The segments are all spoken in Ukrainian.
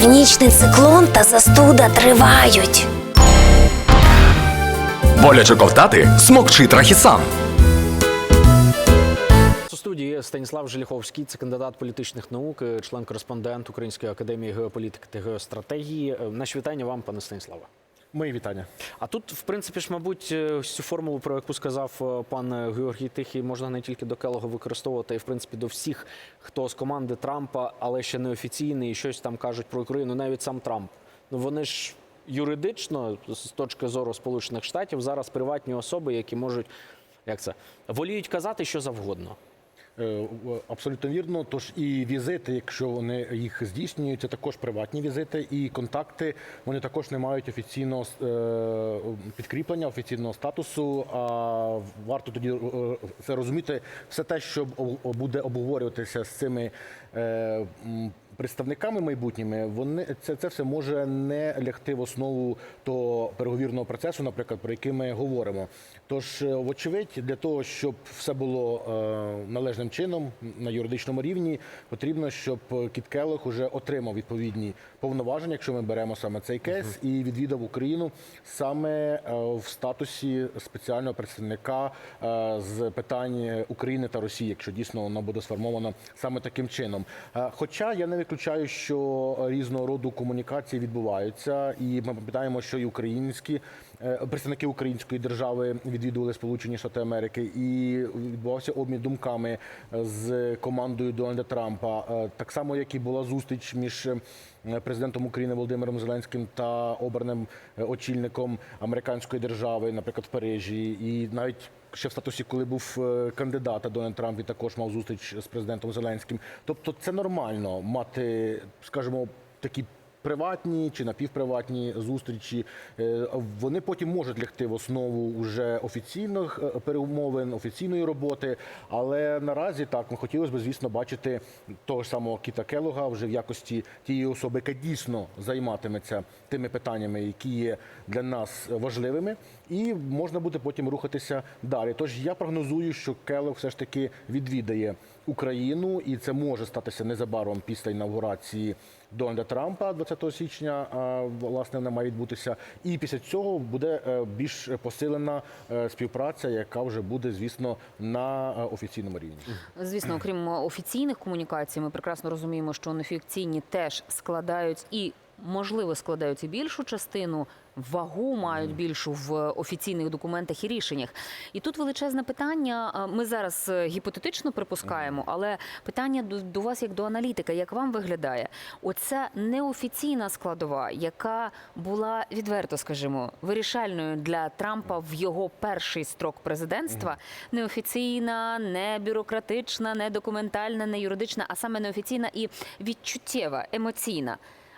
Північний циклон та застуда тривають. Боляче ковтати смокчи трахісан. У студії Станіслав Желіховський, це кандидат політичних наук, е, член-кореспондент Української академії геополітики та геостратегії. Е, Наші вітання вам, пане Станіславе. Мої вітання. А тут, в принципі ж, мабуть, е, цю формулу, про яку сказав е, пан Георгій Тихий, можна не тільки до Келога використовувати, й в принципі до всіх, хто з команди Трампа, але ще не офіційний, і щось там кажуть про Україну, навіть сам Трамп. Ну вони ж юридично, з точки зору Сполучених Штатів, зараз приватні особи, які можуть як це воліють казати що завгодно. Е, Абсолютно вірно. Тож і візити, якщо вони їх здійснюють, це також приватні візити, і контакти вони також не мають офіційного е, підкріплення, офіційного статусу. А варто тоді це розуміти. Все те, що буде обговорюватися з цими е, представниками майбутніми, вони це, це все може не лягти в основу того переговірного процесу, наприклад, про який ми говоримо. Тож, е, вочевидь, для того, щоб все було е, належним чином на юридичному рівні, потрібно, щоб Кіт Келлог уже отримав відповідні повноваження, якщо ми беремо саме цей кейс, і відвідав Україну саме е, в статусі спеціального представника е, з питань України та Росії, якщо дійсно воно буде сформовано саме таким чином. Е, Хоча я не виключаю, що різного роду комунікації відбуваються, і ми пам'ятаємо, що і українські е, представники української держави відвідували Сполучені Штати Америки, і відбувався обмін думками е, з командою Дональда Трампа. Е, Так само, як і була зустріч між президентом України Володимиром Зеленським та обраним очільником американської держави, наприклад, в Парижі, і навіть ще в статусі, коли був е, кандидат, а Дональд Трамп і також мав зустріч з президентом Зеленським. Тобто, це нормально мати, скажімо, такі. Приватні чи напівприватні зустрічі, Е, вони потім можуть лягти в основу вже офіційних е, перемовин, офіційної роботи. Але наразі так ми хотілося б, звісно, бачити того ж самого Кіта Келога вже в якості тієї особи, яка дійсно займатиметься тими питаннями, які є для нас важливими, і можна буде потім рухатися далі. Тож я прогнозую, що Келог все ж таки відвідає Україну, і це може статися незабаром після інавгурації Дональда Трампа 20 січня. Власне, вона має відбутися. І після цього буде е, більш посилена е, співпраця, яка вже буде, звісно, на е, офіційному рівні. Звісно, окрім офіційних комунікацій, ми прекрасно розуміємо, що неофіційні теж складають і. Можливо, складають і більшу частину, вагу мають більшу в офіційних документах і рішеннях. І тут величезне питання. Ми зараз е, гіпотетично припускаємо, але питання до, до вас як до аналітика, як вам виглядає? Оця неофіційна складова, яка була відверто, скажімо, вирішальною для Трампа в його перший строк президентства, неофіційна, не бюрократична, не документальна, не юридична, а саме неофіційна і відчуттєва, емоційна.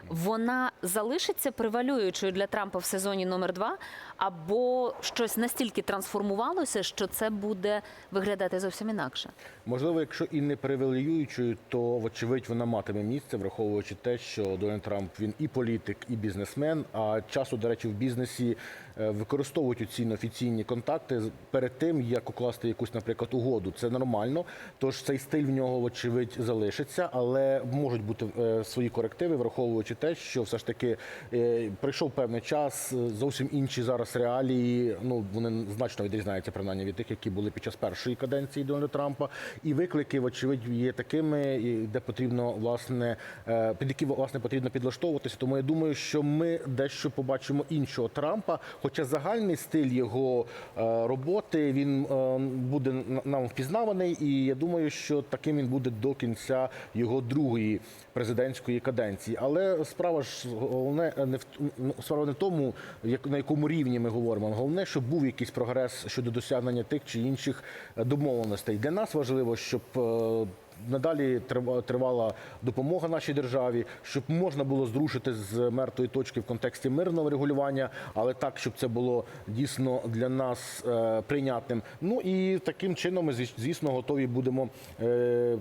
Вона залишиться превалюючою для Трампа в сезоні номер 2 або щось настільки трансформувалося, що це буде виглядати зовсім інакше. Можливо, якщо і не превалюючою, то вочевидь вона матиме місце, враховуючи те, що Дональд Трамп він і політик, і бізнесмен. А часу, до речі, в бізнесі використовують ці офіційні контакти перед тим, як укласти якусь, наприклад, угоду. Це нормально. Тож цей стиль в нього, вочевидь, залишиться, але можуть бути е, свої корективи, враховуючи те, що все ж таки е, прийшов певний час, е, зовсім інші зараз реалії. Ну вони значно відрізняються принаймні від тих, які були під час першої каденції Дональда Трампа. І виклики, вочевидь, є такими, де потрібно власне е, під які власне потрібно підлаштовуватися. Тому я думаю, що ми дещо побачимо іншого Трампа. Хоча загальний стиль його е, роботи він е, буде нам впізнаваний, і я думаю, що таким він буде до кінця його другої президентської каденції. Але справа ж головне не в справа не в тому, як на якому рівні ми говоримо. Головне, щоб був якийсь прогрес щодо досягнення тих чи інших е, домовленостей. Для нас важливо, щоб е, надалі трива- тривала допомога нашій державі, щоб можна було зрушити з мертвої точки в контексті мирного регулювання, але так, щоб це було дійсно для нас е, прийнятним. Ну і таким чином ми звіс- звісно готові будемо е,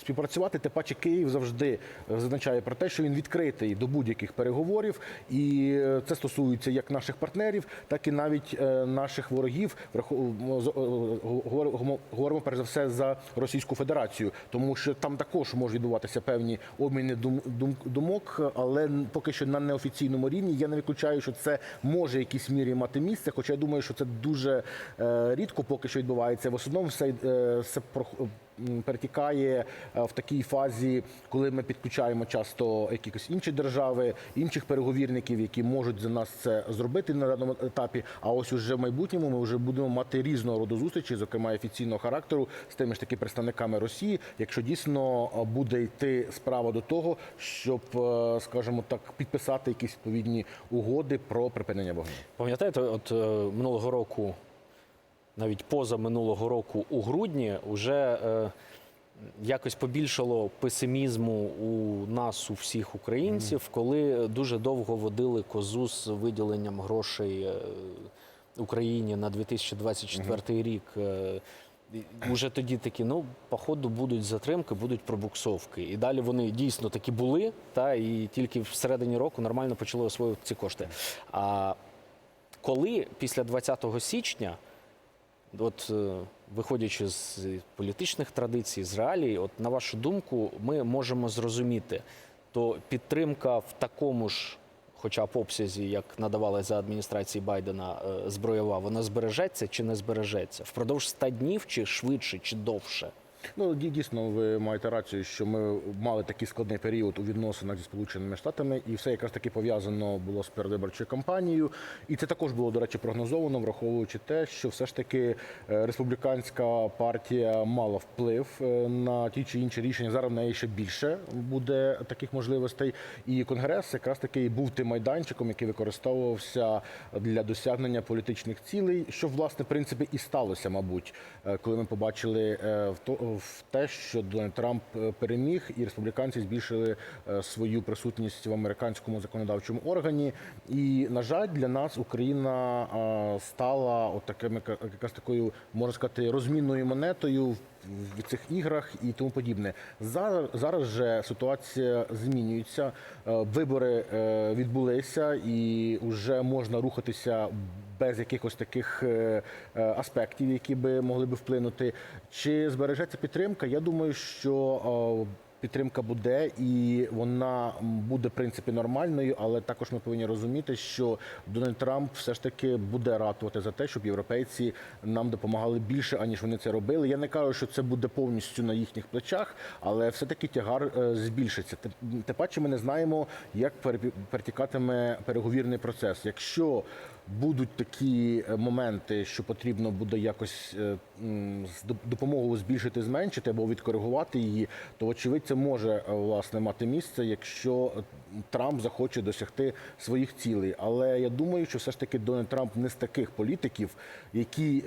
співпрацювати. Тим паче Київ завжди зазначає про те, що він відкритий до будь-яких переговорів, і е, це стосується як наших партнерів, так і навіть е, наших ворогів. Е, Говоримо перш за все за Російську Федерацію, тому що там також можуть відбуватися певні обміни дум, дум- думок, але поки що на неофіційному рівні. Я не виключаю, що це може в якійсь мірі мати місце, хоча я думаю, що це дуже е, рідко поки що відбувається. В основному все, е, все перетікає е, в такій фазі, коли ми підключаємо часто якісь інші держави, інших переговірників, які можуть за нас це зробити на даному етапі. А ось уже в майбутньому ми вже будемо мати різного роду зустрічі, зокрема офіційного характеру, з тими ж таки представниками Росії, якщо дійсно е, буде йти справа до того, щоб, е, скажімо так, підписати якісь відповідні угоди про припинення вогню. Пам'ятаєте, от минулого року, навіть поза минулого року, у грудні, вже е, якось побільшало песимізму у нас, у всіх українців, коли дуже довго водили козу з виділенням грошей е, Україні на 2024 рік. Е, Уже тоді такі, ну, походу, будуть затримки, будуть пробуксовки. І далі вони дійсно такі були, та і тільки всередині року нормально почали освоювати ці кошти. А коли після 20 січня, от е, виходячи з політичних традицій, з реалій, от на вашу думку, ми можемо зрозуміти, то підтримка в такому ж, хоча б обсязі, як надавали за адміністрації Байдена е, зброєва, вона збережеться чи не збережеться? Впродовж 100 днів чи швидше, чи довше? Ну ді- дійсно, ви маєте рацію, що ми мали такий складний період у відносинах зі сполученими штатами, і все якраз таки пов'язано було з передвиборчою кампанією. І це також було, до речі, прогнозовано, враховуючи те, що все ж таки е, республіканська партія мала вплив е, на ті чи інші рішення. Зараз в неї ще більше буде таких можливостей. І конгрес якраз таки був тим майданчиком, який використовувався для досягнення політичних цілей, що власне в принципі і сталося, мабуть, е, коли ми побачили в то в те, що Дональд Трамп е, переміг, і республіканці збільшили е, свою присутність в американському законодавчому органі. І на жаль, для нас Україна е, стала от такими ка- якраз такою, можна сказати, розмінною монетою в цих іграх і тому подібне. Зараз зараз же ситуація змінюється. Е, Вибори е, відбулися, і вже можна рухатися без якихось таких е, аспектів, які би могли би вплинути. Чи збережеться підтримка? Я думаю, що Підтримка буде і вона буде в принципі нормальною, але також ми повинні розуміти, що Дональд Трамп все ж таки буде ратувати за те, щоб європейці нам допомагали більше, аніж вони це робили. Я не кажу, що це буде повністю на їхніх плечах, але все таки тягар е, збільшиться. Те- Тим паче ми не знаємо, як перетікатиме переговірний процес. Якщо будуть такі е, моменти, що потрібно буде якось е, з доп- допомогою збільшити, зменшити або відкоригувати її, то очевидь це може е, власне мати місце, якщо Трамп захоче досягти своїх цілей. Але я думаю, що все ж таки Дональд Трамп не з таких політиків, які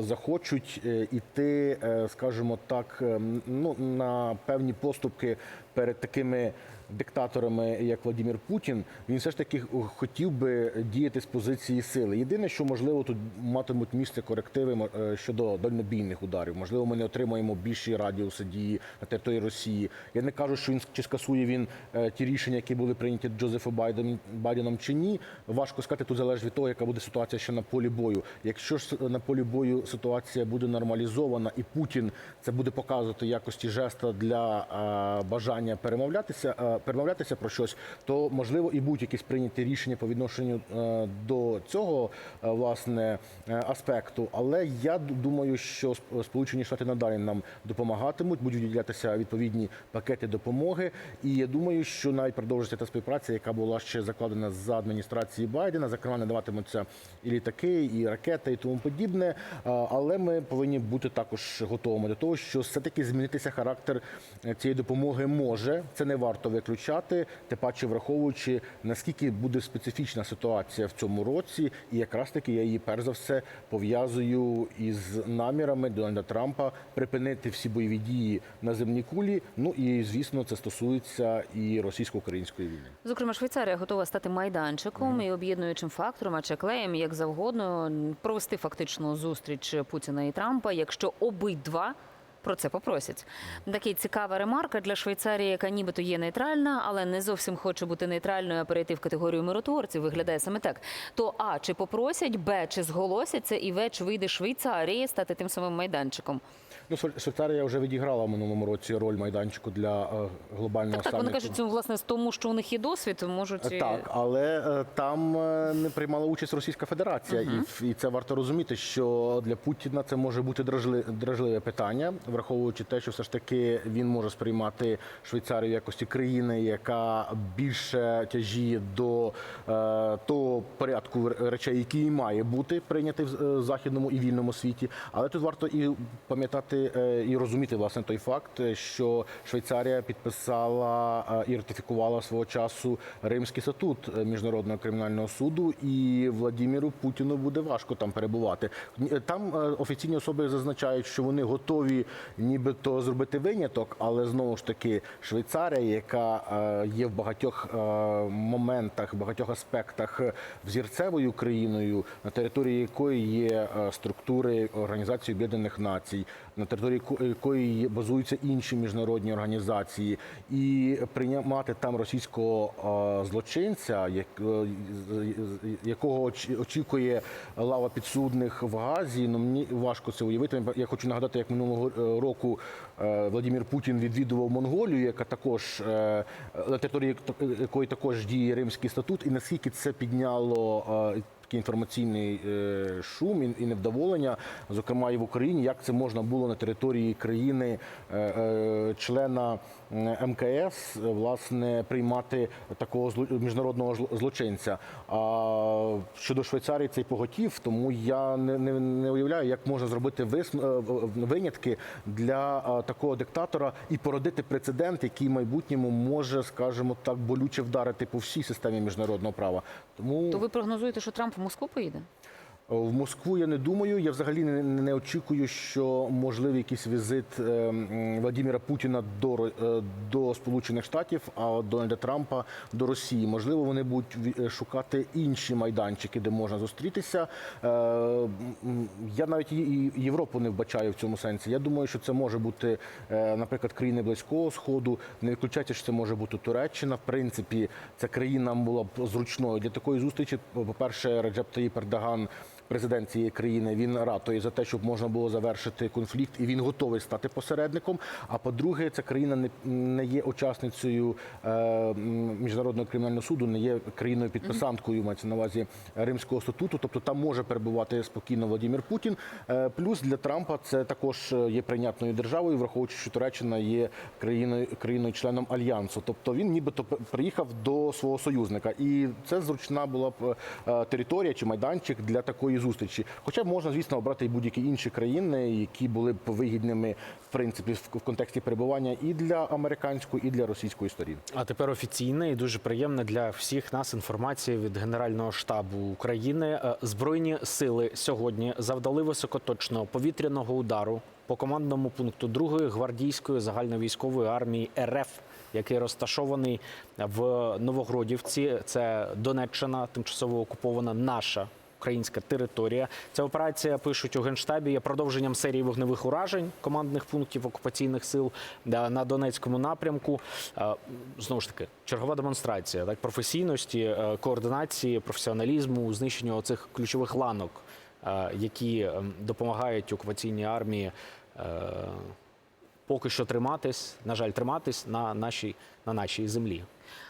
захочуть іти, скажімо так, е, ну на певні поступки перед такими диктаторами, як Владимир Путін, він все ж таки хотів би діяти з позиції сили. Єдине, що можливо тут матимуть місце корективи е, щодо дальнобійних ударів. Можливо, ми не отримаємо більші радіуси дії на території Росії. Я не кажу, що він чи скасує він е, ті рішення, які були прийняті Джозефом Байденом, Байденом чи ні. Важко сказати, тут залежить від того, яка буде ситуація ще на полі бою. Якщо ж на полі бою ситуація буде нормалізована, і Путін це буде показувати якості жеста для бажання перемовлятися, перемовлятися про щось, то можливо і будуть якісь прийняті рішення по відношенню е, до цього е, власне е, аспекту. Але я думаю, що Сп- Сполучені Штати надалі нам допомагатимуть, будуть виділятися відповідні пакети допомоги. І я думаю, що навіть продовжиться та співпраця, яка була ще закладена за адміністрації Байдена. Зокрема, надаватимуться і літаки, і ракети, і тому подібне. Але ми повинні бути також готовими до того, що все-таки змінитися характер цієї допомоги може. Це не варто виключати, тим паче враховуючи наскільки буде специфічна ситуація в цьому році, і якраз таки я її перш за все пов'язую із намірами Дональда Трампа припинити всі бойові дії на земній кулі. Ну і звісно, це стосується і російсько-української війни. Зокрема, Швейцарія готова стати майданчиком і об'єднуючим фактором, а чи клеєм, як завгодно, провести фактично зустріч Путіна і Трампа, якщо обидва. Про це попросять. Такий цікава ремарка для Швейцарії, яка нібито є нейтральна, але не зовсім хоче бути нейтральною, а перейти в категорію миротворців. Виглядає саме так. То А, чи попросять, Б, чи зголосяться, і В, чи вийде Швейцарії стати тим самим майданчиком. Ну, Швей- Швейцарія вже відіграла в минулому році роль майданчику для е, глобального Так, вони саміту. кажуть, це власне з тому, що у них є досвід, можуть Так, але е, там е, не приймала участь Російська Федерація, і, в- і це варто розуміти, що для Путіна це може бути дражли- дражливе питання, враховуючи те, що все ж таки він може сприймати Швейцарію в якості країни, яка більше тяжіє до е, того порядку речей, який має бути прийнятий в західному і вільному світі. Але тут варто і пам'ятати е, і розуміти власне той факт, що Швейцарія підписала е, і ратифікувала свого часу Римський статут е, міжнародного кримінального суду, і Владіміру Путіну буде важко там перебувати. Там офіційні особи зазначають, що вони готові нібито зробити виняток, але знову ж таки Швейцарія, яка є в багатьох моментах, в багатьох аспектах взірцевою країною, на території якої є структури Організації Об'єднаних Націй, на території яко- якої базуються інші міжнародні організації, і приймати там російського е, злочинця, е, якого оч- очікує лава підсудних в Газі. Ну мені важко це уявити. Я хочу нагадати, як минулого е, року е, Владимир Путін відвідував Монголію, яка також е, на території якої також діє Римський статут, і наскільки це підняло. Такий інформаційний е, шум і- невдоволення, зокрема і в Україні, як це можна було на території країни е, е, члена МКС власне приймати такого міжнародного злочинця. А щодо Швейцарії цей поготів, тому я не, не, не уявляю, як можна зробити винятки для такого диктатора і породити прецедент, який в майбутньому може, скажімо так, болюче вдарити по всій системі міжнародного права. Тому То ви прогнозуєте, що Трамп Москву поїде? В Москву я не думаю. Я взагалі не, не очікую, що можливий якийсь візит е, Владимира Путіна до, е, до Сполучених Штатів, а Дональда Трампа до Росії. Можливо, вони будуть е, шукати інші майданчики, де можна зустрітися. Е, Я навіть і- Європу не вбачаю в цьому сенсі. Я думаю, що це може бути, е, наприклад, країни Близького Сходу. Не виключається, що це може бути Туреччина. В принципі, ця країна була б зручною для такої зустрічі. По-перше, Реджеп Таїп Ердоган президент цієї країни він ратує за те, щоб можна було завершити конфлікт, і він готовий стати посередником. А по-друге, ця країна не, не є учасницею е, міжнародного кримінального суду, не є країною підписанткою, мається на увазі Римського статуту. Тобто там може перебувати спокійно Владимир Путін. Е, плюс для Трампа це також е, є прийнятною державою, враховуючи, що Туреччина є країною країною членом альянсу. Тобто він нібито приїхав до свого союзника, і це зручна була б е, територія чи майданчик для такої зустрічі. Хоча можна, звісно, обрати і будь-які інші країни, які були б вигідними в принципі в в контексті перебування і для американської, і для російської сторін. А тепер офіційна і дуже приємна для всіх нас інформація від Генерального штабу України. Е, Збройні сили сьогодні завдали високоточного повітряного удару по командному пункту 2-ї гвардійської загальновійськової армії РФ, який розташований в Новогродівці. Це Донеччина, тимчасово окупована наша. Українська територія. Ця операція пишуть у генштабі є продовженням серії вогневих уражень командних пунктів окупаційних сил на Донецькому напрямку. Е, Знову ж таки, чергова демонстрація так професійності, е, координації, професіоналізму, знищення оцих ключових ланок, е, які е, допомагають окупаційній армії. Поки що триматись, на жаль, триматись на нашій на нашій землі.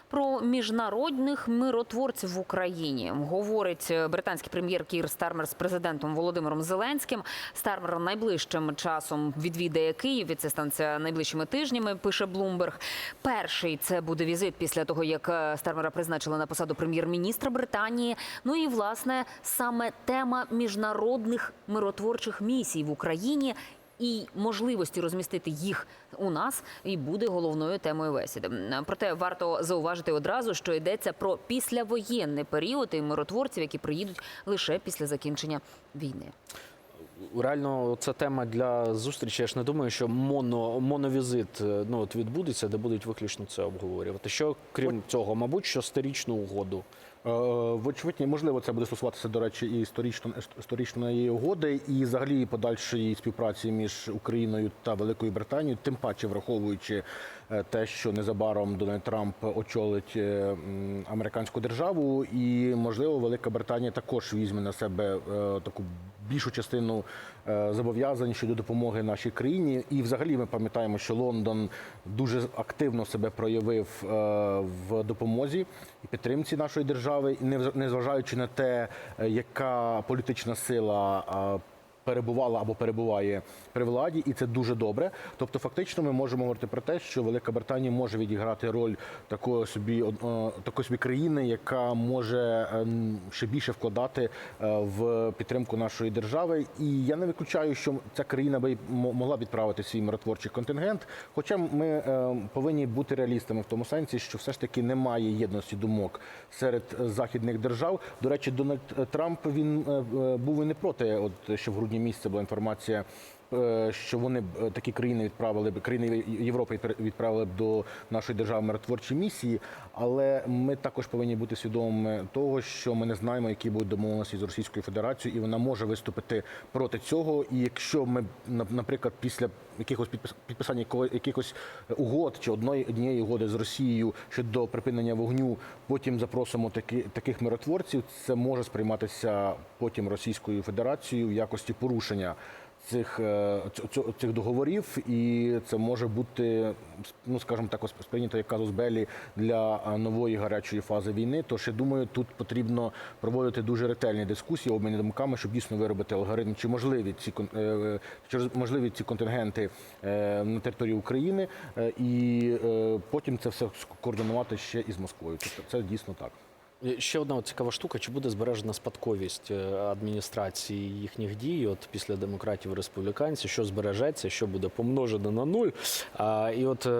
Про міжнародних миротворців в Україні говорить е, британський прем'єр Кір Стармер з президентом Володимиром Зеленським. Стармер найближчим часом відвідає Київ. Це станеться найближчими тижнями. Пише Блумберг. Перший це буде візит після того, як е, Стармера призначили на посаду прем'єр-міністра Британії. Ну і власне саме тема міжнародних миротворчих місій в Україні і можливості розмістити їх у нас і буде головною темою бесіди. Проте варто зауважити одразу, що йдеться про післявоєнний період і миротворців, які приїдуть лише після закінчення війни. Реально, це тема для зустрічі. Я ж не думаю, що моно, моновізит е, ну, от відбудеться, де будуть виключно це обговорювати. Що крім цього, мабуть, що сторічну угоду. Е, Вочевидь, можливо, це буде стосуватися, до речі, і історично, історичної угоди, і взагалі подальшої співпраці між Україною та Великою Британією, тим паче враховуючи е, те, що незабаром Дональд Трамп очолить е, американську державу, і можливо, Велика Британія також візьме на себе таку більшу частину е, зобов'язань щодо допомоги нашій країні. І взагалі ми пам'ятаємо, що Лондон дуже активно себе проявив е, в допомозі і підтримці нашої держави, невз- незважаючи на те, е, яка політична сила. Е, перебувала або перебуває при владі, і це дуже добре. Тобто, фактично, ми можемо говорити про те, що Велика Британія може відіграти роль такої собі е, такої собі країни, яка може ем, ще більше вкладати е, в підтримку нашої держави. І я не виключаю, що ця країна би могла відправити свій миротворчий контингент. Хоча ми е, повинні бути реалістами в тому сенсі, що все ж таки немає єдності думок серед е, західних держав. До речі, Дональд Трамп він е, е, був і не проти, от що в грудні місяці була інформація. Е, Що вони б е, такі країни відправили б країни Європи відпра- відправили б до нашої держави миротворчі місії, але ми також повинні бути свідомими того, що ми не знаємо, які будуть домовленості з Російською Федерацією, і вона може виступити проти цього. І якщо ми на- наприклад, після якихось підпис- підписання якихось угод чи одної однієї угоди з Росією щодо припинення вогню, потім запросимо такі таких миротворців, це може сприйматися потім Російською Федерацією в якості порушення. Цих, е, цих договорів, і це може бути, ну скажімо так, сприйнято як казус белі для е, нової гарячої фази війни. Тож я думаю, тут потрібно проводити дуже ретельні дискусії, обміни думками, щоб дійсно виробити алгоритм, чи можливі ці е, чи можливі ці контингенти на території України, і потім це все скоординувати ще із Москвою. Тобто це дійсно так. Е, Ще одна цікава штука: чи буде збережена спадковість е, адміністрації їхніх дій? От після демократів і республіканців, що збережеться, що буде помножено на нуль? А, і от е,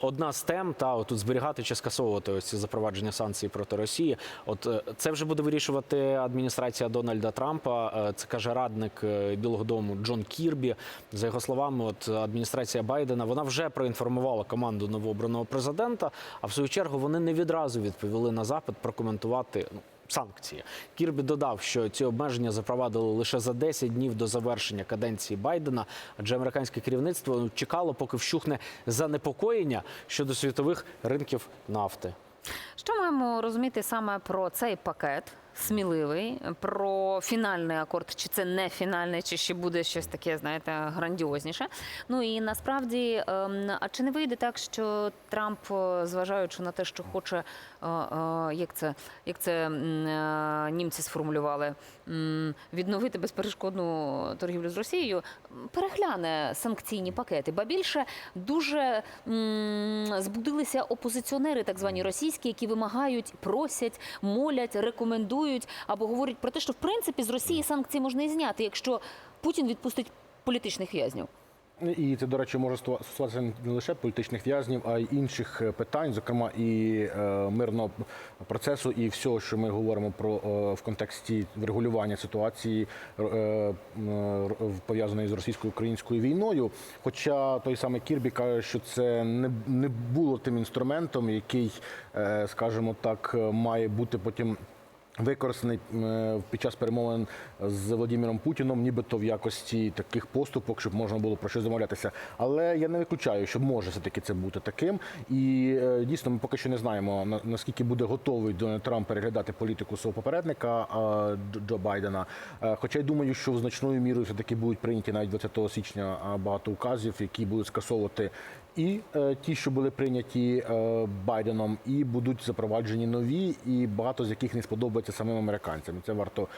одна з тем, та тут зберігати чи скасовувати ось ці запровадження санкцій проти Росії. От це вже буде вирішувати адміністрація Дональда Трампа. Це каже радник Білого Дому Джон Кірбі. За його словами, от адміністрація Байдена вона вже проінформувала команду новообраного президента. А в свою чергу вони не відразу відповіли на запит прокоментувати ну, санкції. Кірбі додав, що ці обмеження запровадили лише за 10 днів до завершення каденції Байдена, адже американське керівництво ну, чекало, поки вщухне занепокоєння щодо світових ринків нафти. Що маємо розуміти саме про цей пакет? Сміливий про фінальний акорд, чи це не фінальний, чи ще буде щось таке, знаєте, грандіозніше. Ну і насправді, ем, а чи не вийде так, що Трамп, е, зважаючи на те, що хоче, е, е, як це, як це німці сформулювали, відновити безперешкодну торгівлю з Росією, перегляне санкційні пакети. Ба більше дуже збудилися опозиціонери, так звані російські, які вимагають, просять, молять, рекомендують або говорять про те, що в принципі з Росії санкції можна і зняти, якщо Путін відпустить політичних в'язнів. І це, до речі, може стосуватися не лише політичних в'язнів, а й інших е, питань, зокрема і е, мирного процесу, і всього, що ми говоримо про е, в контексті врегулювання ситуації пов'язаної з російсько-українською війною. Хоча той самий Кірбі каже, що це не, не було тим інструментом, який, скажімо так, має бути потім. Використаний е, під час перемовин з Володимиром Путіном, нібито в якості таких поступок, щоб можна було про щось домовлятися. Але я не виключаю, що може все таки це бути таким. І е, дійсно, ми поки що не знаємо на- наскільки буде готовий Дональд Трамп переглядати політику свого попередника Джо Байдена. Е, Хоча й думаю, що значною мірою все таки будуть прийняті навіть 20 січня багато указів, які будуть скасовувати і е, ті, що були прийняті е, Байденом, і будуть запроваджені нові, і багато з яких не сподобається самим американцям. Це варто е,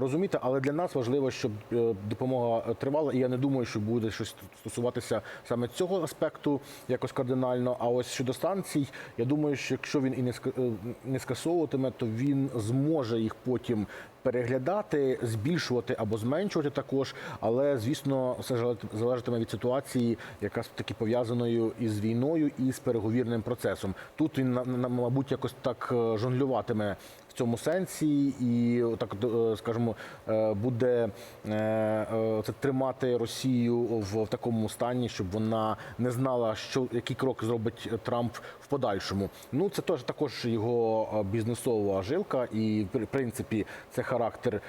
розуміти. Але для нас важливо, щоб е, допомога тривала. І я не думаю, що буде щось стосуватися саме цього аспекту якось кардинально. А ось щодо станцій, я думаю, що якщо він і не е, не скасовуватиме, то він зможе їх потім переглядати, збільшувати або зменшувати також. Але звісно, все залежат- залежатиме від ситуації, яка таки пов'язаною із війною і з переговірним процесом. Тут він мабуть якось так е, жонглюватиме цьому сенсі, і так е, скажімо, е, буде е, це тримати Росію в, такому стані, щоб вона не знала, що який крок зробить Трамп в подальшому. Ну це теж також його бізнесова жилка, і в принципі це характер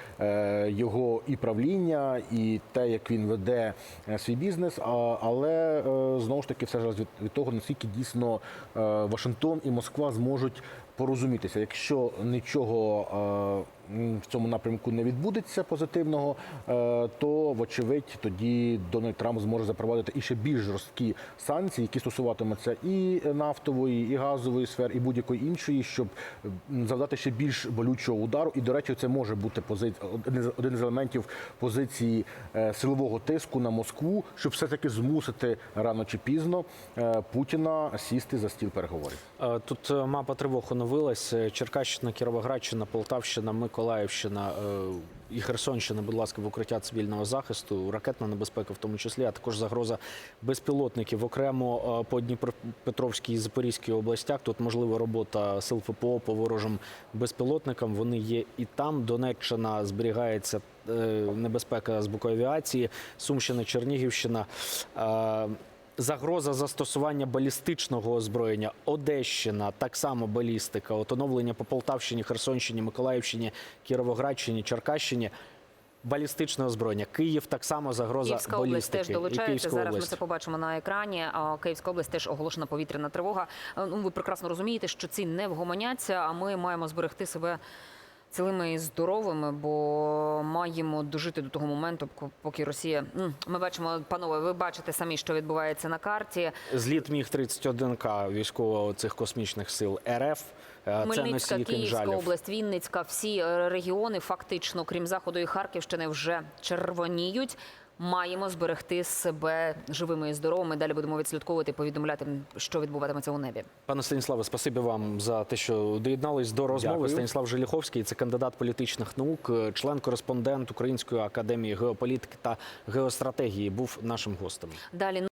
його і правління, і те, як він веде свій бізнес. Але знову ж таки, все залежить від, того, наскільки дійсно Вашингтон і Москва зможуть порозумітися. Якщо нічого е, в цьому напрямку не відбудеться позитивного, е, то вочевидь тоді Дональд Трамп зможе запровадити і ще більш жорсткі санкції, які стосуватимуться і нафтової, і газової сфери, і будь-якої іншої, щоб завдати ще більш болючого удару. І до речі, це може бути пози... один з- елементів позиції е, силового тиску на Москву, щоб все таки змусити рано чи пізно е, Путіна сісти за стіл переговорів. Тут мапа тривог оновилась. Черкащина, Кіровоградщина, Полтавщина, Миколаївщина е, і Херсонщина, будь ласка, в укриття цивільного захисту, ракетна небезпека в тому числі, а також загроза безпілотників. Окремо е, по Дніпропетровській і Запорізькій областях тут можлива робота сил ППО по ворожим безпілотникам. Вони є і там. Донеччина зберігається е, небезпека з боку авіації, Сумщина, Чернігівщина. Загроза застосування балістичного озброєння, Одещина, так само балістика, от оновлення по Полтавщині, Херсонщині, Миколаївщині, Кіровоградщині, Черкащині. Балістичне озброєння. Київ так само загроза Київська область теж долучається. Зараз ми це побачимо на екрані. Київська область теж оголошена повітряна тривога. Е, Ну, ви прекрасно розумієте, що ці не вгомоняться, а ми маємо зберегти себе. Цілими і здоровими, бо маємо дожити до того моменту, поки Росія. Ми бачимо, панове, ви бачите самі, що відбувається на карті. Зліт міг 31К військового цих космічних сил РФ. Е, Хмельницька, Київська область, Вінницька, всі е, регіони, фактично, крім заходу і Харківщини, вже червоніють. Маємо зберегти себе живими і здоровими. Далі будемо відслідковувати повідомляти, що відбуватиметься у небі. Пане Станіславе, спасибі вам за те, що доєднались до розмови. Дякую. Станіслав Желіховський, це кандидат політичних наук, член-кореспондент Української академії геополітики та геостратегії, був нашим гостем. Далі